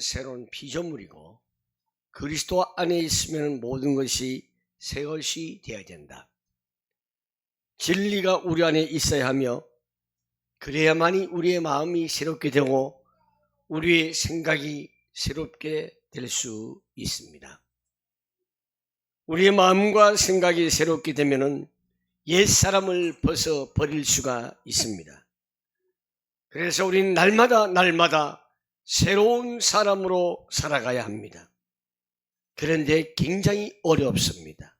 새로운 피조물이고 그리스도 안에 있으면 모든 것이 새 것이 되어야 된다. 진리가 우리 안에 있어야 하며 그래야만이 우리의 마음이 새롭게 되고 우리의 생각이 새롭게 될 수 있습니다. 우리의 마음과 생각이 새롭게 되면은 옛 사람을 벗어 버릴 수가 있습니다. 그래서 우리는 날마다 날마다 새로운 사람으로 살아가야 합니다. 그런데 굉장히 어렵습니다.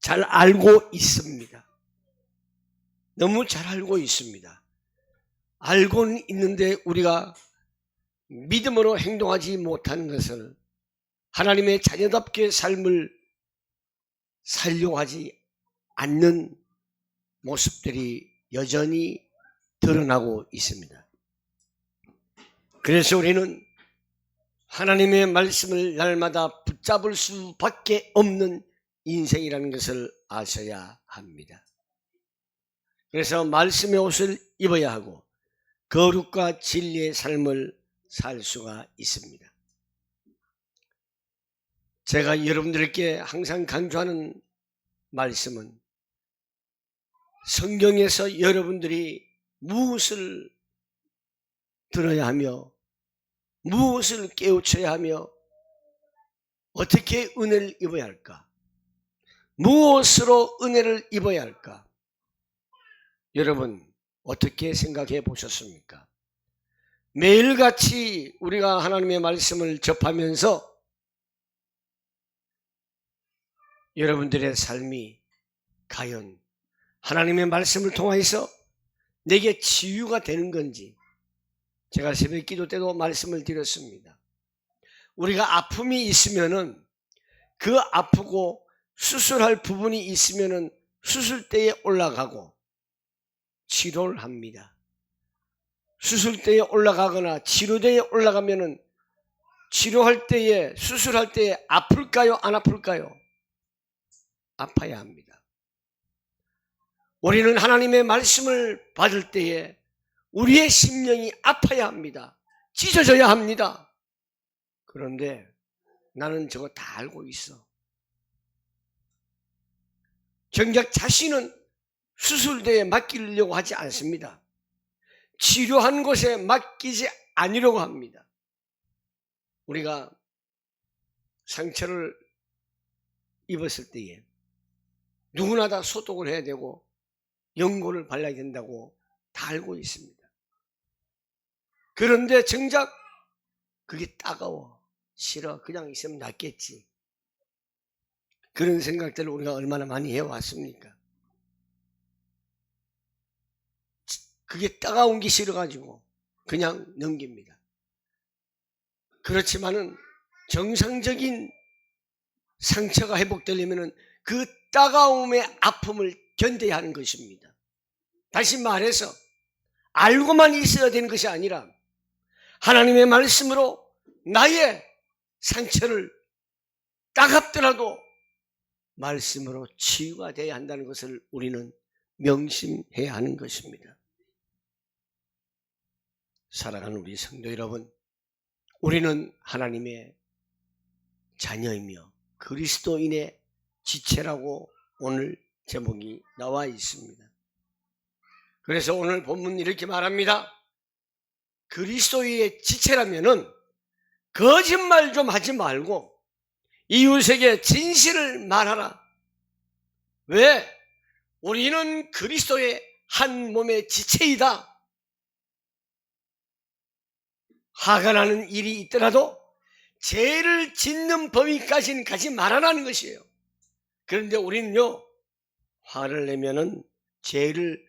잘 알고 있습니다. 너무 잘 알고 있습니다. 알고는 있는데 우리가 믿음으로 행동하지 못하는 것을 하나님의 자녀답게 삶을 살려고 하지 않는 모습들이 여전히 드러나고 있습니다. 그래서 우리는 하나님의 말씀을 날마다 붙잡을 수밖에 없는 인생이라는 것을 아셔야 합니다. 그래서 말씀의 옷을 입어야 하고 거룩과 진리의 삶을 살 수가 있습니다. 제가 여러분들께 항상 강조하는 말씀은 성경에서 여러분들이 무엇을 들어야 하며 무엇을 깨우쳐야 하며 어떻게 은혜를 입어야 할까? 무엇으로 은혜를 입어야 할까? 여러분 어떻게 생각해 보셨습니까? 매일같이 우리가 하나님의 말씀을 접하면서 여러분들의 삶이 과연 하나님의 말씀을 통해서 내게 치유가 되는 건지 제가 새벽 기도 때도 말씀을 드렸습니다. 우리가 아픔이 있으면은 그 아프고 수술할 부분이 있으면은 수술대에 올라가고 치료를 합니다. 수술대에 올라가거나 치료대에 올라가면은 치료할 때에 수술할 때에 아플까요? 안 아플까요? 아파야 합니다. 우리는 하나님의 말씀을 받을 때에 우리의 심령이 아파야 합니다. 찢어져야 합니다. 그런데 나는 저거 다 알고 있어. 정작 자신은 수술대에 맡기려고 하지 않습니다. 치료한 곳에 맡기지 아니려고 합니다. 우리가 상처를 입었을 때에 누구나 다 소독을 해야 되고 연고를 발라야 된다고 다 알고 있습니다. 그런데 정작 그게 따가워. 싫어. 그냥 있으면 낫겠지. 그런 생각들을 우리가 얼마나 많이 해왔습니까? 그게 따가운 게 싫어가지고 그냥 넘깁니다. 그렇지만은 정상적인 상처가 회복되려면은 그 따가움의 아픔을 견뎌야 하는 것입니다. 다시 말해서 알고만 있어야 되는 것이 아니라 하나님의 말씀으로 나의 상처를 따갑더라도 말씀으로 치유가 돼야 한다는 것을 우리는 명심해야 하는 것입니다. 사랑하는 우리 성도 여러분, 우리는 하나님의 자녀이며 그리스도인의 지체라고 오늘 제목이 나와 있습니다. 그래서 오늘 본문 이렇게 말합니다. 그리스도의 지체라면은 거짓말 좀 하지 말고 이웃에게 진실을 말하라. 왜? 우리는 그리스도의 한 몸의 지체이다. 화가 나는 일이 있더라도 죄를 짓는 범위까지는 가지 말아라는 것이에요. 그런데 우리는요, 화를 내면은 죄를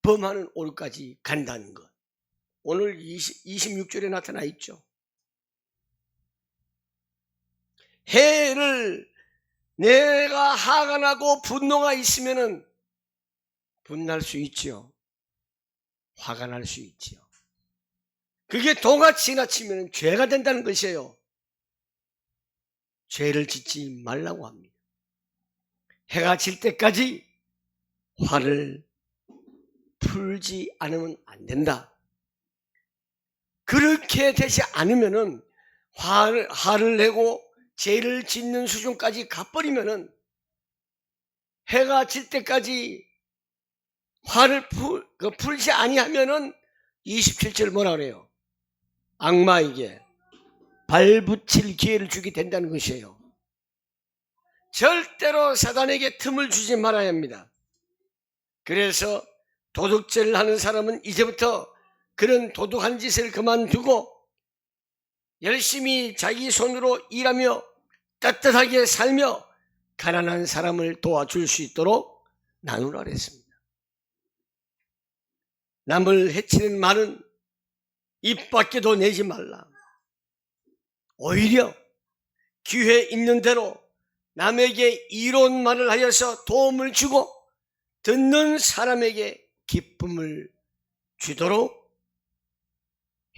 범하는 오류까지 간다는 것. 오늘 20, 26절에 나타나 있죠. 해를 내가 화가 나고 분노가 있으면은 분날 수 있죠. 화가 날 수 있지요. 그게 도가 지나치면 죄가 된다는 것이에요. 죄를 짓지 말라고 합니다. 해가 질 때까지 화를 풀지 않으면 안 된다. 그렇게 되지 않으면은 화를, 화를 내고 죄를 짓는 수준까지 가버리면은 해가 질 때까지 화를 풀, 그 풀지 아니하면은 27절 뭐라 그래요? 악마에게 발붙일 기회를 주게 된다는 것이에요. 절대로 사단에게 틈을 주지 말아야 합니다. 그래서 도둑질을 하는 사람은 이제부터 그런 도둑한 짓을 그만두고 열심히 자기 손으로 일하며 따뜻하게 살며 가난한 사람을 도와줄 수 있도록 나누라 그랬습니다. 남을 해치는 말은 입 밖에도 내지 말라. 오히려 기회 있는 대로 남에게 이로운 말을 하여서 도움을 주고 듣는 사람에게 기쁨을 주도록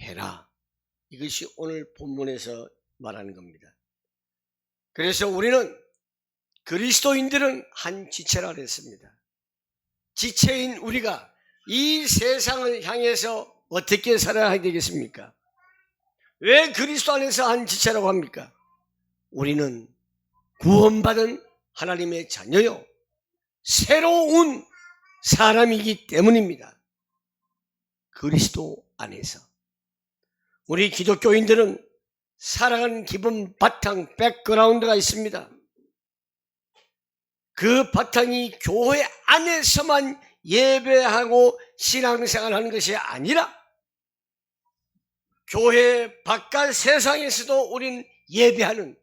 해라. 이것이 오늘 본문에서 말하는 겁니다. 그래서 우리는 그리스도인들은 한 지체라 그랬습니다. 지체인 우리가 이 세상을 향해서 어떻게 살아야 되겠습니까? 왜 그리스도 안에서 한 지체라고 합니까? 우리는 구원받은 하나님의 자녀요. 새로운 사람이기 때문입니다. 그리스도 안에서. 우리 기독교인들은 살아가는 기본 바탕, 백그라운드가 있습니다. 그 바탕이 교회 안에서만 예배하고 신앙생활 하는 것이 아니라 교회 바깥 세상에서도 우린 예배하는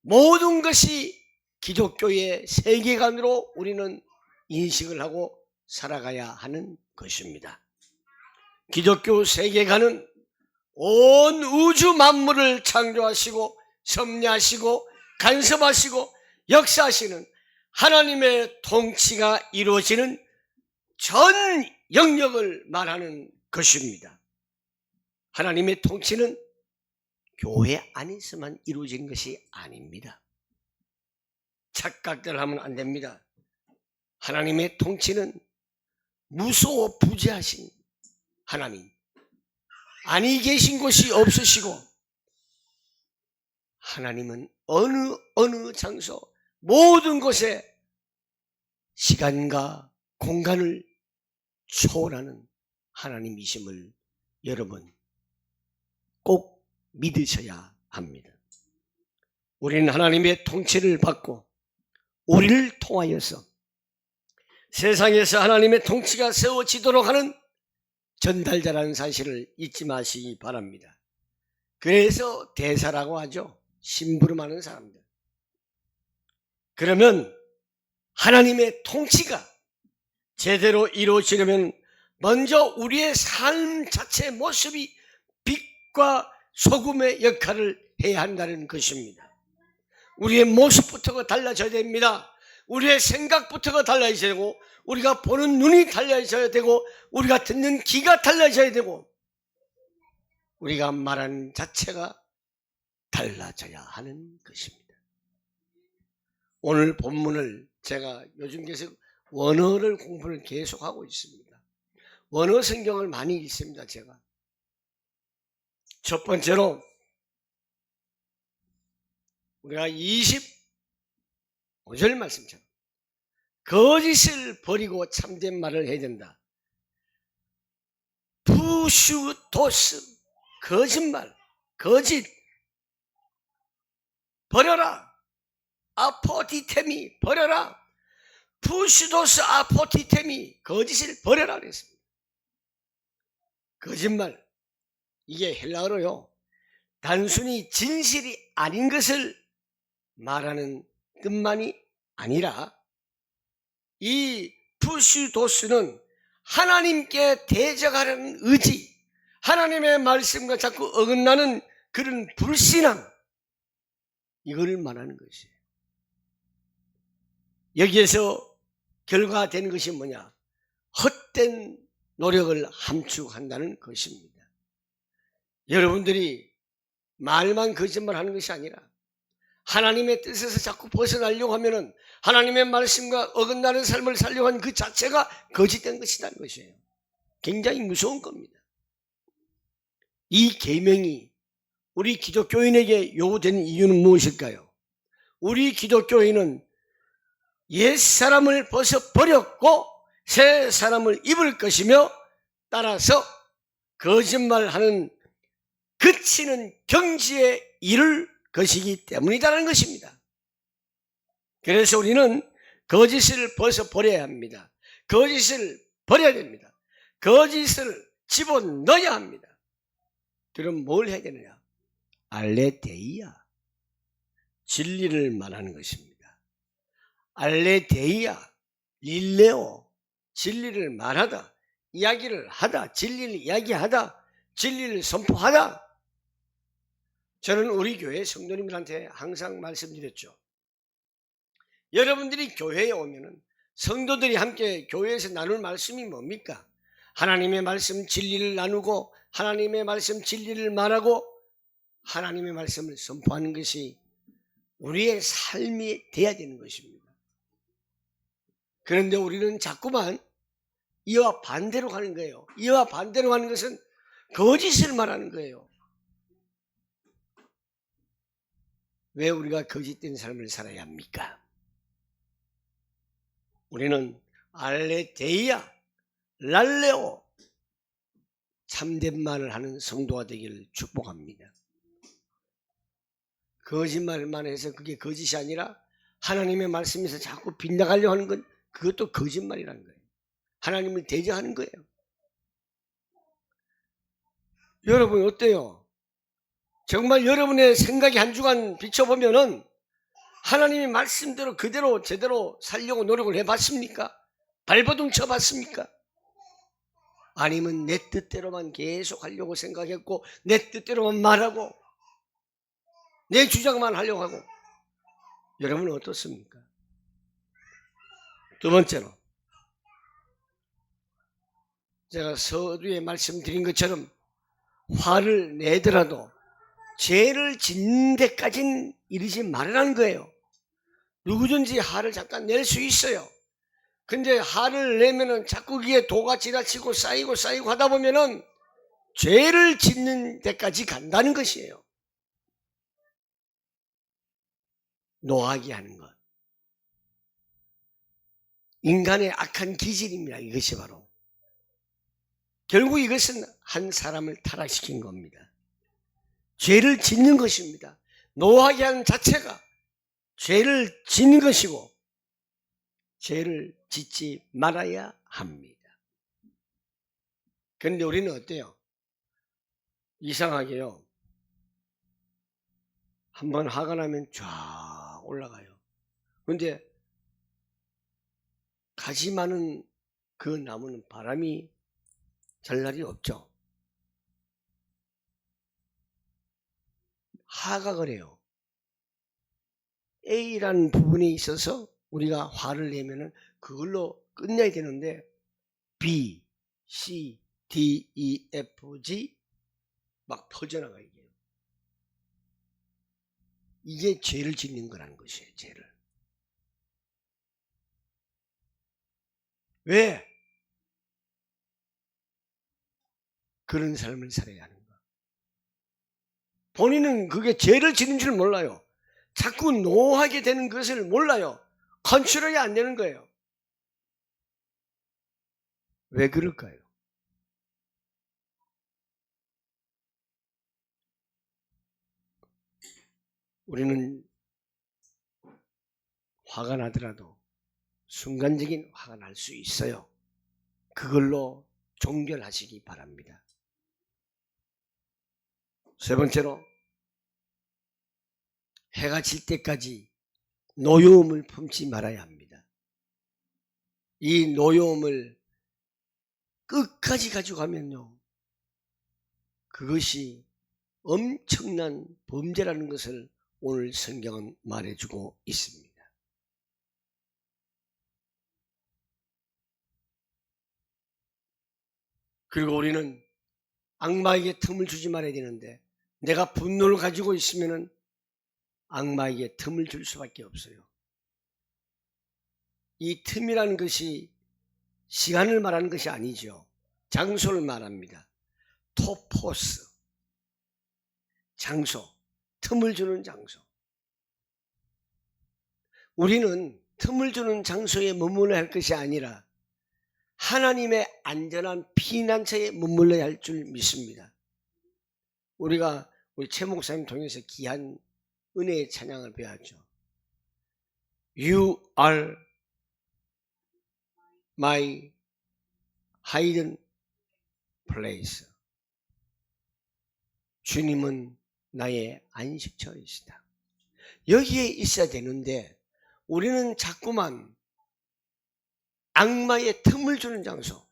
모든 것이 기독교의 세계관으로 우리는 인식을 하고 살아가야 하는 것입니다. 기독교 세계관은 온 우주 만물을 창조하시고 섭리하시고 간섭하시고 역사하시는 하나님의 통치가 이루어지는 전 영역을 말하는 것입니다. 하나님의 통치는 교회 안에서만 이루어진 것이 아닙니다. 착각들 하면 안 됩니다. 하나님의 통치는 무소호 부재하신 하나님, 아니 계신 곳이 없으시고, 하나님은 어느 어느 장소, 모든 곳에 시간과 공간을 초월하는 하나님이심을 여러분 꼭 믿으셔야 합니다. 우리는 하나님의 통치를 받고 우리를 통하여서 세상에서 하나님의 통치가 세워지도록 하는 전달자라는 사실을 잊지 마시기 바랍니다. 그래서 대사라고 하죠. 심부름하는 사람들. 그러면 하나님의 통치가 제대로 이루어지려면 먼저 우리의 삶 자체 모습이 빛과 소금의 역할을 해야 한다는 것입니다. 우리의 모습부터가 달라져야 됩니다. 우리의 생각부터가 달라져야 되고, 우리가 보는 눈이 달라져야 되고, 우리가 듣는 귀가 달라져야 되고, 우리가 말하는 자체가 달라져야 하는 것입니다. 오늘 본문을 제가 요즘 계속 원어를 공부를 계속하고 있습니다. 원어 성경을 많이 읽습니다, 제가. 첫 번째로, 우리가 25절 말씀처럼, 거짓을 버리고 참된 말을 해야 된다. 부슈도스, 거짓말, 거짓, 버려라. 아포티템이 버려라. 푸시도스 아포티템이 거짓을 버려라 그랬습니다. 거짓말. 이게 헬라어로요. 단순히 진실이 아닌 것을 말하는 뜻만이 아니라 이 푸시도스는 하나님께 대적하려는 의지, 하나님의 말씀과 자꾸 어긋나는 그런 불신앙, 이거를 말하는 것이에요. 여기에서 결과되는 것이 뭐냐? 헛된 노력을 함축한다는 것입니다. 여러분들이 말만 거짓말 하는 것이 아니라 하나님의 뜻에서 자꾸 벗어나려고 하면은 하나님의 말씀과 어긋나는 삶을 살려고 하는 그 자체가 거짓된 것이라는 것이에요. 굉장히 무서운 겁니다. 이 계명이 우리 기독교인에게 요구되는 이유는 무엇일까요? 우리 기독교인은 옛 사람을 벗어 버렸고 새 사람을 입을 것이며 따라서 거짓말하는 그치는 경지에 이를 것이기 때문이라는 것입니다. 그래서 우리는 거짓을 벗어 버려야 합니다. 거짓을 버려야 됩니다. 거짓을 집어넣어야 합니다. 그럼 뭘 해야 되느냐? 알레데이야. 진리를 말하는 것입니다. 알레데이야, 릴레오, 진리를 말하다, 이야기를 하다, 진리를 이야기하다, 진리를 선포하다. 저는 우리 교회 성도님들한테 항상 말씀드렸죠. 여러분들이 교회에 오면은 성도들이 함께 교회에서 나눌 말씀이 뭡니까? 하나님의 말씀 진리를 나누고 하나님의 말씀 진리를 말하고 하나님의 말씀을 선포하는 것이 우리의 삶이 돼야 되는 것입니다. 그런데 우리는 자꾸만 이와 반대로 가는 거예요. 이와 반대로 가는 것은 거짓을 말하는 거예요. 왜 우리가 거짓된 삶을 살아야 합니까? 우리는 알레데이아, 랄레오, 참된 말을 하는 성도가 되기를 축복합니다. 거짓말만 해서 그게 거짓이 아니라 하나님의 말씀에서 자꾸 빗나가려 하는 건 그것도 거짓말이라는 거예요. 하나님을 대적하는 거예요. 여러분 어때요? 정말 여러분의 생각이 한 주간 비춰보면은 하나님의 말씀대로 그대로 제대로 살려고 노력을 해봤습니까? 발버둥 쳐봤습니까? 아니면 내 뜻대로만 계속 하려고 생각했고 내 뜻대로만 말하고 내 주장만 하려고 하고 여러분은 어떻습니까? 두 번째로 제가 서두에 말씀드린 것처럼 화를 내더라도 죄를 짓는 데까지는 이르지 말으라는 거예요. 누구든지 화를 잠깐 낼 수 있어요. 근데 화를 내면은 자꾸 그게 도가 지나치고 쌓이고 쌓이고 하다 보면은 죄를 짓는 데까지 간다는 것이에요. 노하게 하는 것. 인간의 악한 기질입니다. 이것이 바로. 결국 이것은 한 사람을 타락시킨 겁니다. 죄를 짓는 것입니다. 노하게 하는 자체가 죄를 짓는 것이고 죄를 짓지 말아야 합니다. 그런데 우리는 어때요? 이상하게요. 한 번 화가 나면 쫙 올라가요. 근데 가지 많은 그 나무는 바람이 잘 날이 없죠. 화가 그래요. A라는 부분에 있어서 우리가 화를 내면은 그걸로 끝내야 되는데 B, C, D, E, F, G 막 퍼져나가 이게. 이게 죄를 짓는 거라는 것이에요. 죄를. 왜? 그런 삶을 살아야 하는가? 본인은 그게 죄를 짓는 줄 몰라요. 자꾸 노하게 되는 것을 몰라요. 컨트롤이 안 되는 거예요. 왜 그럴까요? 우리는 화가 나더라도 순간적인 화가 날 수 있어요. 그걸로 종결하시기 바랍니다. 세 번째로 해가 질 때까지 노여움을 품지 말아야 합니다. 이 노여움을 끝까지 가져가면요. 그것이 엄청난 범죄라는 것을 오늘 성경은 말해주고 있습니다. 그리고 우리는 악마에게 틈을 주지 말아야 되는데 내가 분노를 가지고 있으면은 악마에게 틈을 줄 수밖에 없어요. 이 틈이라는 것이 시간을 말하는 것이 아니죠. 장소를 말합니다. 토포스, 장소, 틈을 주는 장소. 우리는 틈을 주는 장소에 머물러야 할 것이 아니라 하나님의 안전한 피난처에 머물러야 할 줄 믿습니다. 우리가 우리 최 목사님 통해서 귀한 은혜의 찬양을 배웠죠. You are my hidden place. 주님은 나의 안식처이시다. 여기에 있어야 되는데 우리는 자꾸만 악마의 틈을 주는 장소,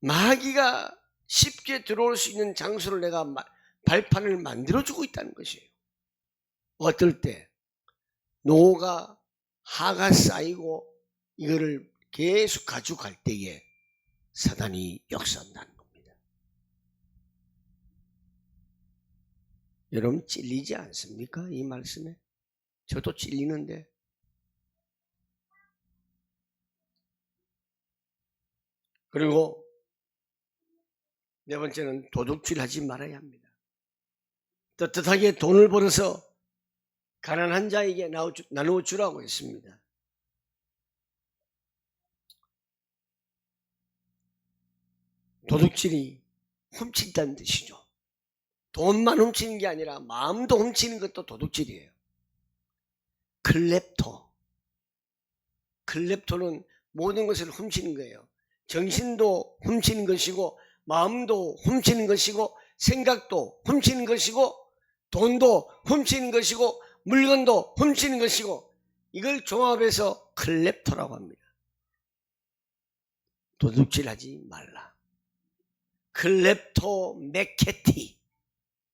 마귀가 쉽게 들어올 수 있는 장소를 내가 마- 발판을 만들어주고 있다는 것이에요. 어떨 때 노가 하가 쌓이고 이거를 계속 가져갈 때에 사단이 역사한다는 겁니다. 여러분 찔리지 않습니까? 이 말씀에? 저도 찔리는데 그리고 네 번째는 도둑질 하지 말아야 합니다. 떳떳하게 돈을 벌어서 가난한 자에게 나누어 주라고 했습니다. 도둑질이 훔친다는 뜻이죠. 돈만 훔치는 게 아니라 마음도 훔치는 것도 도둑질이에요. 클랩토. 클랩토는 모든 것을 훔치는 거예요. 정신도 훔치는 것이고 마음도 훔치는 것이고 생각도 훔치는 것이고 돈도 훔치는 것이고 물건도 훔치는 것이고 이걸 종합해서 클랩토라고 합니다. 도둑질하지 말라. 클랩토 메케티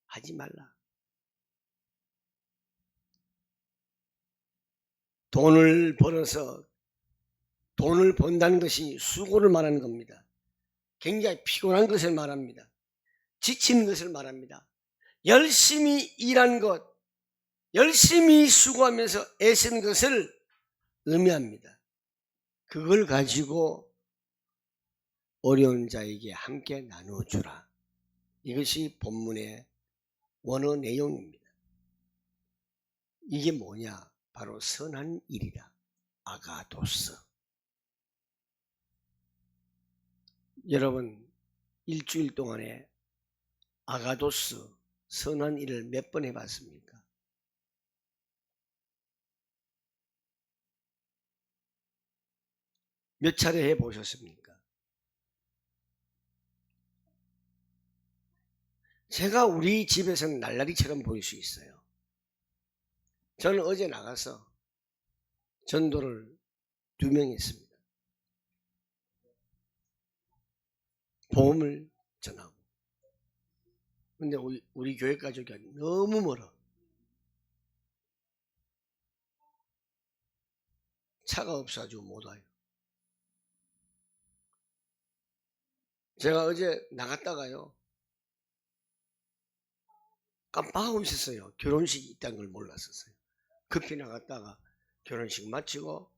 하지 말라. 돈을 벌어서 돈을 번다는 것이 수고를 말하는 겁니다. 굉장히 피곤한 것을 말합니다. 지치는 것을 말합니다. 열심히 일한 것, 열심히 수고하면서 애쓰는 것을 의미합니다. 그걸 가지고 어려운 자에게 함께 나누어 주라. 이것이 본문의 원어 내용입니다. 이게 뭐냐? 바로 선한 일이다. 아가도스. 여러분, 일주일 동안에 아가도스, 선한 일을 몇 번 해봤습니까? 몇 차례 해보셨습니까? 제가 우리 집에서는 날라리처럼 보일 수 있어요. 저는 어제 나가서 전도를 두 명 했습니다. 보험을 전하고. 근데 우리, 우리 교회 가족이 너무 멀어. 차가 없어가지고 못 와요. 제가 어제 나갔다가요. 깜빡하고 있었어요. 결혼식이 있다는 걸 몰랐었어요. 급히 나갔다가 결혼식 마치고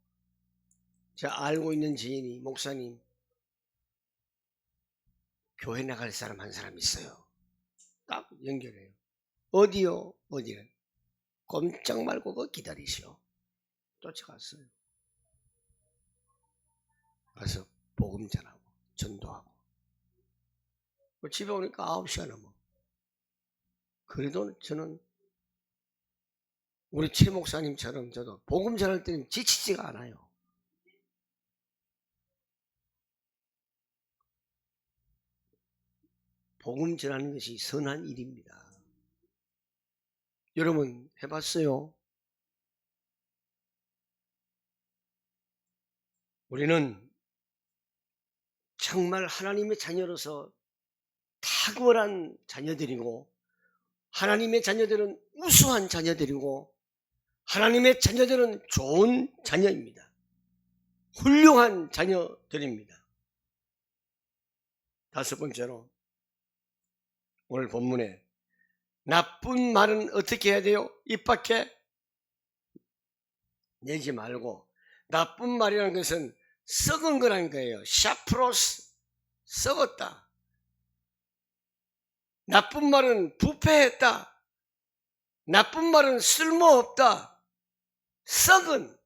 제가 알고 있는 지인이 목사님 교회 나갈 사람 한 사람 있어요. 딱 연결해요. 어디요? 어디는? 꼼짝 말고 그 기다리시오. 쫓아갔어요. 가서 복음 전하고 전도하고 뭐 집에 오니까 9시가 넘어. 그래도 저는 우리 최 목사님처럼 저도 복음 전할 때는 지치지가 않아요. 복음 전하는 것이 선한 일입니다. 여러분 해봤어요? 우리는 정말 하나님의 자녀로서 탁월한 자녀들이고 하나님의 자녀들은 우수한 자녀들이고 하나님의 자녀들은 좋은 자녀입니다. 훌륭한 자녀들입니다. 다섯 번째로 오늘 본문에 나쁜 말은 어떻게 해야 돼요? 입 밖에 내지 말고 나쁜 말이라는 것은 썩은 거라는 거예요. 샤프로스 썩었다. 나쁜 말은 부패했다. 나쁜 말은 쓸모없다. 썩은,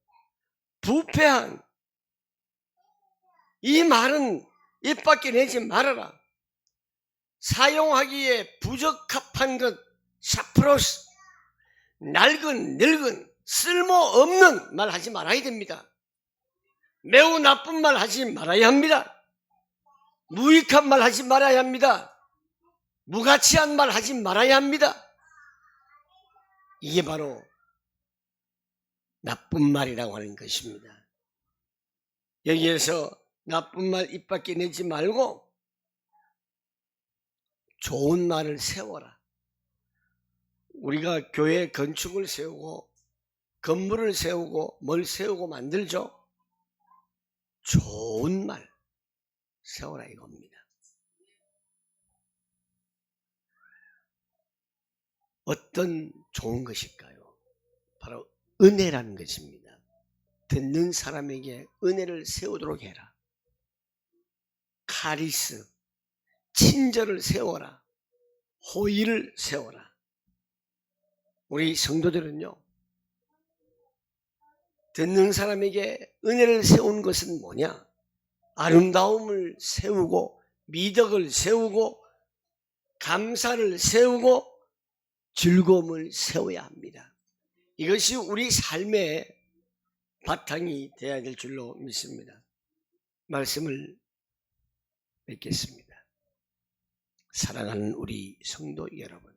부패한, 이 말은 입 밖에 내지 말아라. 사용하기에 부적합한 것, 샤프로스, 낡은, 늙은, 쓸모없는 말 하지 말아야 됩니다. 매우 나쁜 말 하지 말아야 합니다. 무익한 말 하지 말아야 합니다. 무가치한 말 하지 말아야 합니다. 이게 바로 나쁜 말이라고 하는 것입니다. 여기에서 나쁜 말 입 밖에 내지 말고 좋은 말을 세워라. 우리가 교회 건축을 세우고 건물을 세우고 뭘 세우고 만들죠? 좋은 말 세워라 이겁니다. 어떤 좋은 것일까요? 바로 은혜라는 것입니다. 듣는 사람에게 은혜를 세우도록 해라. 카리스, 친절을 세워라. 호의를 세워라. 우리 성도들은요, 듣는 사람에게 은혜를 세운 것은 뭐냐? 아름다움을 세우고, 미덕을 세우고, 감사를 세우고, 즐거움을 세워야 합니다. 이것이 우리 삶의 바탕이 되어야 될 줄로 믿습니다. 말씀을 맺겠습니다. 사랑하는 우리 성도 여러분.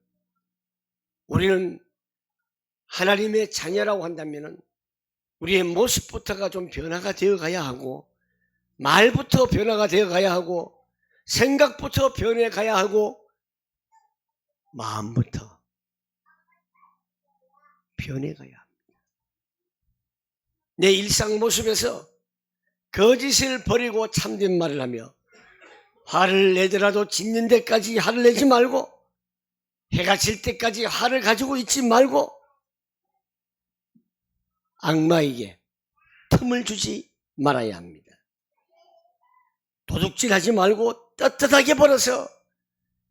우리는 하나님의 자녀라고 한다면 우리의 모습부터가 좀 변화가 되어 가야 하고, 말부터 변화가 되어 가야 하고, 생각부터 변해 가야 하고, 마음부터 변해 가야 합니다. 내 일상 모습에서 거짓을 버리고 참된 말을 하며 화를 내더라도 짓는 데까지 화를 내지 말고 해가 질 때까지 화를 가지고 있지 말고 악마에게 틈을 주지 말아야 합니다. 도둑질 하지 말고 떳떳하게 벌어서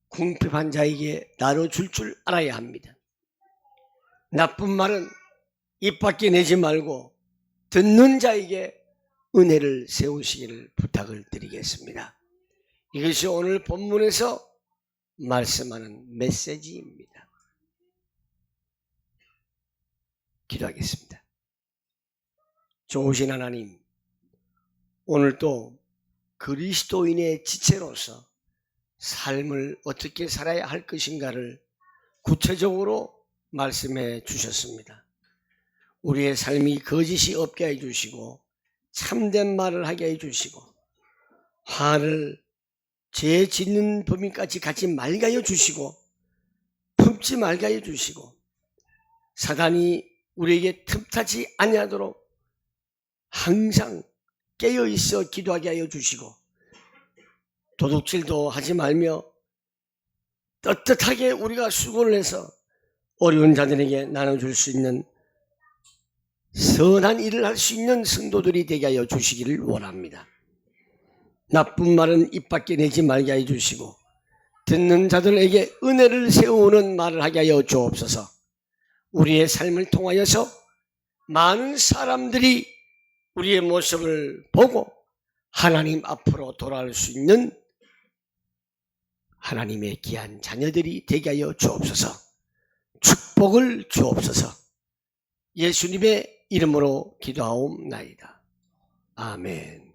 궁핍한 자에게 나눠줄 줄 알아야 합니다. 나쁜 말은 입 밖에 내지 말고 듣는 자에게 은혜를 세우시기를 부탁을 드리겠습니다. 이것이 오늘 본문에서 말씀하는 메시지입니다. 기도하겠습니다. 좋으신 하나님, 오늘도 그리스도인의 지체로서 삶을 어떻게 살아야 할 것인가를 구체적으로 말씀해 주셨습니다. 우리의 삶이 거짓이 없게 해 주시고 참된 말을 하게 해 주시고 화를 죄 짓는 범인까지 말게 하여 주시고 품지 말게 하여 주시고 사단이 우리에게 틈타지 아니하도록 항상 깨어 있어 기도하게 하여 주시고 도둑질도 하지 말며 떳떳하게 우리가 수고를 해서 어려운 자들에게 나눠줄 수 있는 선한 일을 할 수 있는 성도들이 되게 하여 주시기를 원합니다. 나쁜 말은 입 밖에 내지 말게 하여 주시고 듣는 자들에게 은혜를 세우는 말을 하게 하여 주옵소서. 우리의 삶을 통하여서 많은 사람들이 우리의 모습을 보고 하나님 앞으로 돌아올 수 있는 하나님의 귀한 자녀들이 되게 하여 주옵소서. 축복을 주옵소서. 예수님의 이름으로 기도하옵나이다. 아멘.